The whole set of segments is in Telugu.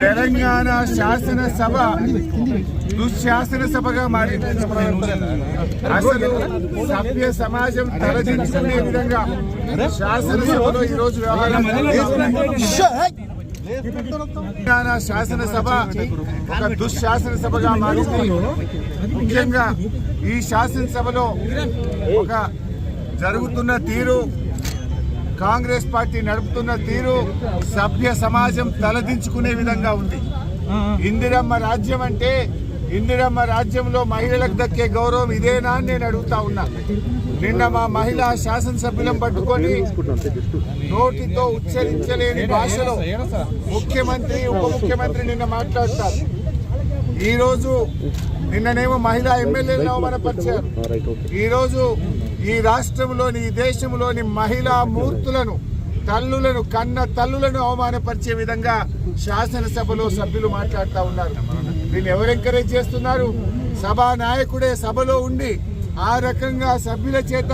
తెలంగాణ శాసనసభ దుశ్శాసనసభగా మారింది. అసలు సభ్య సమాజం తలదించుకునే విధంగా శాసనసభలో ఈ రోజు వ్యవహారం తెలంగాణ శాసనసభ ఒక దుశ్శాసనసభగా మారింది. ముఖ్యంగా ఈ శాసనసభలో ఒక జరుగుతున్న తీరు కాంగ్రెస్ పార్టీ నడుపుతున్న తీరు సభ్య సమాజం తలదించుకునే విధంగా ఉంది. ఇందిరమ్మ రాజ్యం అంటే ఇందిరమ్మ రాజ్యంలో మహిళలకు దక్కే గౌరవం ఇదేనా అని నేను అడుగుతా ఉన్నా. నిన్న మా మహిళా శాసనసభ్యులం పట్టుకొని నోటితో ఉచ్చరించలేని భాషలో ముఖ్యమంత్రి ఉప ముఖ్యమంత్రి నిన్న మాట్లాడతారు. ఈరోజు నిన్ననేమో మహిళా ఎమ్మెల్యేలు అవమానపరిచారు. ఈరోజు ఈ రాష్ట్రంలోని ఈ దేశంలోని మహిళా మూర్తులను తల్లులను కన్న తల్లులను అవమానపరిచే విధంగా శాసనసభలో సభ్యులు మాట్లాడుతూ ఉన్నారు. దీన్ని ఎవరు ఎంకరేజ్ చేస్తున్నారు? సభా నాయకుడే సభలో ఉండి ఆ రకంగా సభ్యుల చేత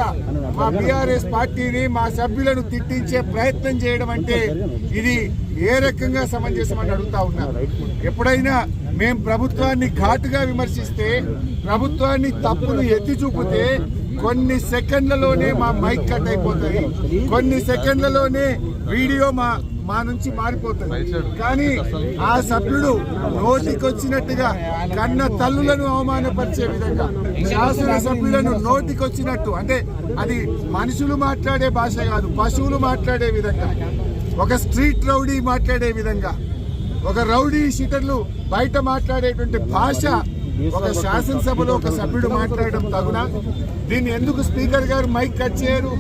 మా బీఆర్ఎస్ పార్టీని మా సభ్యులను తిట్టించే ప్రయత్నం చేయడం అంటే ఇది ఏ రకంగా సమంజసమని అడుగుతా ఉన్నారు ఎప్పుడైనా మేము ప్రభుత్వాన్ని ఘాటుగా విమర్శిస్తే ప్రభుత్వాన్ని తప్పులు ఎత్తి చూపితే కొన్ని సెకండ్లలోనే మా మైక్ కట్ అయిపోతుంది కొన్ని సెకండ్లలోనే వీడియో మా మా నుంచి మారిపోతుంది కానీ ఆ సభ్యుడు నోటికొచ్చినట్టుగా కన్న తల్లులను అవమానపరిచే విధంగా శాసన సభ్యులను నోటికొచ్చినట్టు అంటే అది మనుషులు మాట్లాడే భాష కాదు పశువులు మాట్లాడే విధంగా ఒక స్ట్రీట్ రౌడీ మాట్లాడే విధంగా ఒక రౌడీ షీటర్లు బయట మాట్లాడేటువంటి భాష ఒక శాసనసభలో ఒక సభ్యుడు మాట్లాడడం తగునా? దీన్ని ఎందుకు స్పీకర్ గారు మైక్ కట్ చేయరు?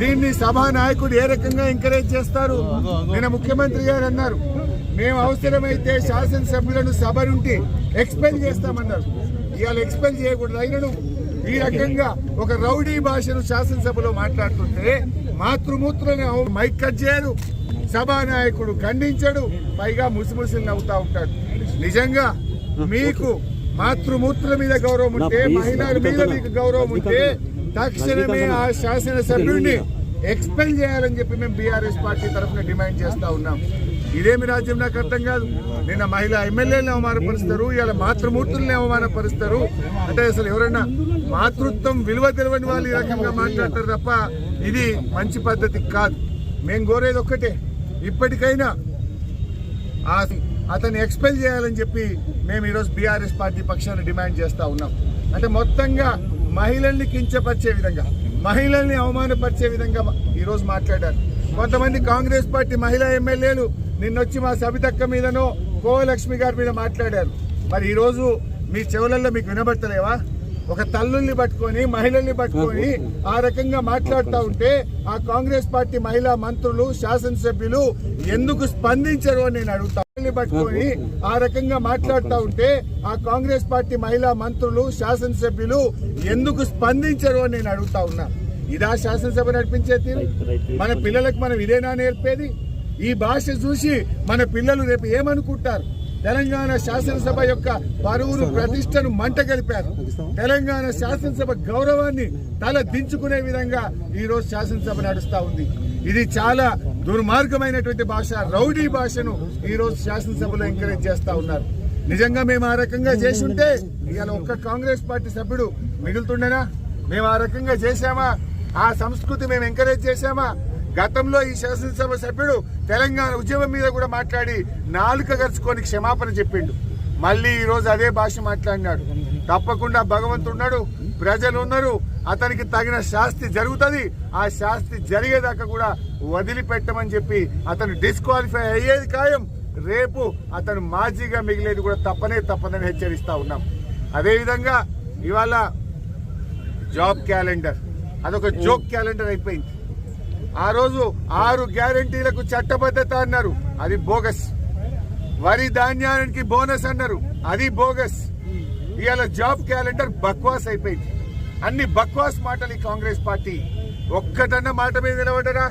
దీన్ని సభా నాయకుడు ఏ రకంగా ఎంకరేజ్ చేస్తారు? నిన్న ముఖ్యమంత్రి గారు అన్నారు మేము అవసరమైతే శాసనసభ్యులను సభ నుండి ఎక్స్పెల్ చేస్తామన్నారు. ఇవాళ ఎక్స్పెల్ చేయకూడదు అయినను. ఈ రకంగా ఒక రౌడీ భాషను శాసనసభలో మాట్లాడుతుంటే మాతృమూత్రులను మైక్ కట్ చేయరు. సభానాయకుడు ఖండించడు. పైగా ముసిముసిలు నవ్వుతా ఉంటాడు నిజంగా మీకు మాతృమూర్తుల మీద గౌరవం ఉంటే మహిళల మీద మీకు గౌరవం ఉంటే తక్షణమే ఆ శాసనసభ్యుడిని ఎక్స్పెల్ చేయాలని చెప్పి మేము బీఆర్ఎస్ పార్టీ తరఫున డిమాండ్ చేస్తా ఉన్నాం. ఇదేమి రాజ్యం నాకు అర్థం కాదు. నిన్న మహిళా ఎమ్మెల్యేలను అవమానపరుస్తారు ఇలా మాతృమూర్తుల్ని అవమానపరుస్తారు. అంటే అసలు ఎవరైనా మాతృత్వం విలువ తెలియని వాళ్ళు ఈ రకంగా మాట్లాడతారు తప్ప ఇది మంచి పద్ధతి కాదు. మేము కోరేది ఒక్కటే. ఇప్పటికైనా ఆ అతన్ని ఎక్స్పెల్ చేయాలని చెప్పి మేము ఈరోజు బీఆర్ఎస్ పార్టీ పక్షాన్ని డిమాండ్ చేస్తా ఉన్నాం. అంటే మొత్తంగా మహిళల్ని కించపరిచే విధంగా మహిళల్ని అవమానపరిచే విధంగా ఈరోజు మాట్లాడారు. కొంతమంది కాంగ్రెస్ పార్టీ మహిళా ఎమ్మెల్యేలు నిన్నొచ్చి మా సబితక్క మీదనో కోలక్ష్మి గారి మీద మాట్లాడారు. మరి ఈరోజు మీ చెవులలో మీకు వినబడతలేవా? ఒక తల్లుల్ని పట్టుకొని మహిళల్ని పట్టుకొని ఆ రకంగా మాట్లాడుతూ ఉంటే ఆ కాంగ్రెస్ పార్టీ మహిళా మంత్రులు శాసనసభ్యులు ఎందుకు స్పందించరు అని నేను అడుగుతా పట్టుకొని ఆ రకంగా మాట్లాడుతూ ఉంటే ఆ కాంగ్రెస్ పార్టీ మహిళా మంత్రులు శాసనసభ్యులు ఎందుకు స్పందించరు అని నేను అడుగుతా ఉన్నా. ఇదా శాసనసభ నడిపించే తీరు. మన పిల్లలకు మనం ఇదేనా నేర్పేది? ఈ భాష చూసి మన పిల్లలు రేపు ఏమనుకుంటారు? తెలంగాణ శాసనసభ యొక్క పరువును ప్రతిష్టను మంట కలిపారు తెలంగాణ శాసనసభ గౌరవాన్ని తల దించుకునే విధంగా ఈ రోజు శాసనసభ నడుస్తూ ఉంది. ఇది చాలా దుర్మార్గమైనటువంటి భాష రౌడీ భాషను ఈరోజు శాసనసభలో ఎంకరేజ్ చేస్తా ఉన్నారు. నిజంగా మేము ఆ రకంగా చేసుంటే ఇవాళ ఒక్క కాంగ్రెస్ పార్టీ సభ్యుడు మిగులుతుండేనా? మేము ఆ రకంగా చేశామా? ఆ సంస్కృతి మేము ఎంకరేజ్ చేశామా? గతంలో ఈ శాసనసభ సభ్యుడు తెలంగాణ ఉద్యమం మీద కూడా మాట్లాడి నాలుక గరుచుకొని క్షమాపణ చెప్పిండు. మళ్ళీ ఈరోజు అదే భాష మాట్లాడినాడు. తప్పకుండా భగవంతుడు ప్రజలు ఉన్నారు అతనికి తగిన శాస్తి జరుగుతుంది. ఆ శాస్తి జరిగేదాకా కూడా వదిలిపెట్టమని చెప్పి అతను డిస్క్వాలిఫై అయ్యేది ఖాయం. రేపు అతను మాజీగా మిగిలేది కూడా తప్పనే తప్పదని హెచ్చరిస్తా ఉన్నాం. అదేవిధంగా ఇవాళ జాబ్ క్యాలెండర్ అదొక జోక్ క్యాలెండర్ అయిపోయింది. ఆ రోజు ఆరు గ్యారంటీలకు చట్టబద్ధత అన్నారు. అది బోగస్. వరి ధాన్యానికి బోనస్ అన్నారు. అది బోగస్. ఇవాళ జాబ్ క్యాలెండర్ బక్వాస్ అయిపోయింది. అన్ని బక్వాస్ మాటలు ఈ కాంగ్రెస్ పార్టీ. ఒక్కటన్న మాట మీద నిలబడరా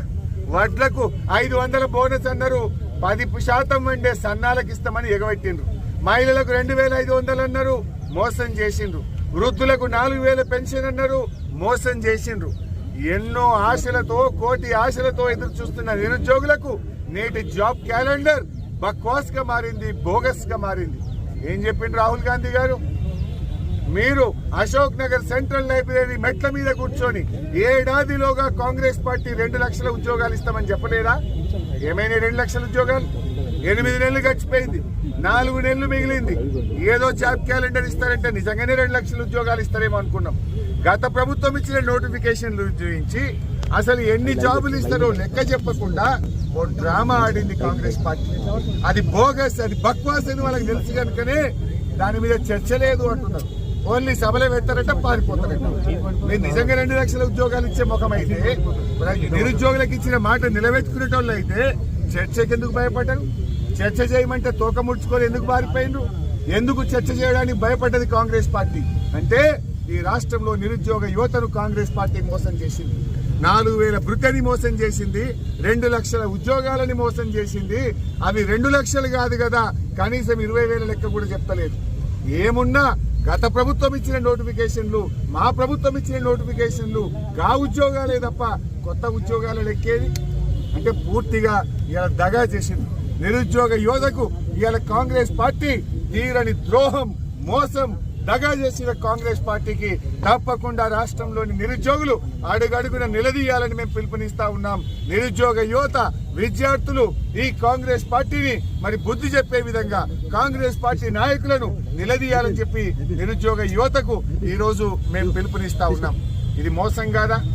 వడ్లకు ఐదు వందల బోనస్ అన్నారు. పది శాతం వండే సన్నాలకు ఇస్తామని ఎగబెట్టిండ్రు. మహిళలకు రెండు వేల ఐదు వందలు అన్నారు. మోసం చేసిండ్రు. వృద్ధులకు నాలుగు వేల పెన్షన్ అన్నారు. మోసం చేసిండ్రు. ఎన్నో ఆశలతో కోటి ఆశలతో ఎదురు చూస్తున్న నిరుద్యోగులకు నేటి జాబ్ క్యాలెండర్ బక్వాస్గా మారింది బోగస్గా మారింది. ఏం చెప్పిండు రాహుల్ గాంధీ గారు? మీరు అశోక్ నగర్ సెంట్రల్ లైబ్రరీ మెట్ల మీద కూర్చొని ఏడాదిలోగా కాంగ్రెస్ పార్టీ రెండు లక్షల ఉద్యోగాలు ఇస్తామని చెప్పలేదా? ఏమైనా రెండు లక్షల ఉద్యోగాలు? ఎనిమిది నెలలు గడిచిపోయింది. నాలుగు నెలలు మిగిలింది. ఏదో జాబ్ క్యాలెండర్ ఇస్తారంటే నిజంగానే రెండు లక్షల ఉద్యోగాలు ఇస్తారేమో అనుకున్నాం. గత ప్రభుత్వం ఇచ్చిన నోటిఫికేషన్లు చూపించి అసలు ఎన్ని జాబులు ఇస్తారో లెక్క చెప్పకుండా ఓ డ్రామా ఆడింది కాంగ్రెస్ పార్టీ. అది బోగస్ అది బక్వాస్ అని వాళ్ళకి తెలుసు కనుకనే దాని మీద చర్చ లేదు అంటున్నారు. ఓన్లీ సభలే పెడతారంటే పారిపోతారట. మీరు నిజంగా రెండు లక్షల ఉద్యోగాలు ఇచ్చే ముఖం అయితే నిరుద్యోగులకు ఇచ్చిన మాట నిలబెట్టుకునేటోళ్ళు అయితే చర్చకి ఎందుకు భయపడ్డారు? చర్చ చేయమంటే తోక ముడుచుకొని ఎందుకు పారిపోయిండ్రు? ఎందుకు చర్చ చేయడానికి భయపడ్డది కాంగ్రెస్ పార్టీ? అంటే ఈ రాష్ట్రంలో నిరుద్యోగ యువతను కాంగ్రెస్ పార్టీ మోసం చేసింది. నాలుగు వేల వృత్తిని మోసం చేసింది రెండు లక్షల ఉద్యోగాలని మోసం చేసింది. అవి రెండు లక్షలు కాదు కదా కనీసం ఇరవై వేల లెక్క కూడా చెప్తలేదు. ఏమున్నా గత ప్రభుత్వం ఇచ్చిన నోటిఫికేషన్లు మా ప్రభుత్వం ఇచ్చిన నోటిఫికేషన్లు గా ఉద్యోగాలే తప్ప కొత్త ఉద్యోగాలు లెక్కేది? అంటే పూర్తిగా ఇలా దగా చేసింది. నిరుద్యోగ యువతకు ఇవాళ కాంగ్రెస్ పార్టీ తీరని ద్రోహం మోసం దగా చేసిన కాంగ్రెస్ పార్టీకి తప్పకుండా రాష్ట్రంలోని నిరుద్యోగులు అడుగడుగున నిలదీయాలని మేము పిలుపునిస్తా ఉన్నాం. నిరుద్యోగ యువత విద్యార్థులు ఈ కాంగ్రెస్ పార్టీని మరి బుద్ధి చెప్పే విధంగా కాంగ్రెస్ పార్టీ నాయకులను నిలదీయాలని చెప్పి నిరుద్యోగ యువతకు ఈరోజు మేము పిలుపునిస్తా ఉన్నాం. ఇది మోసం కాదా?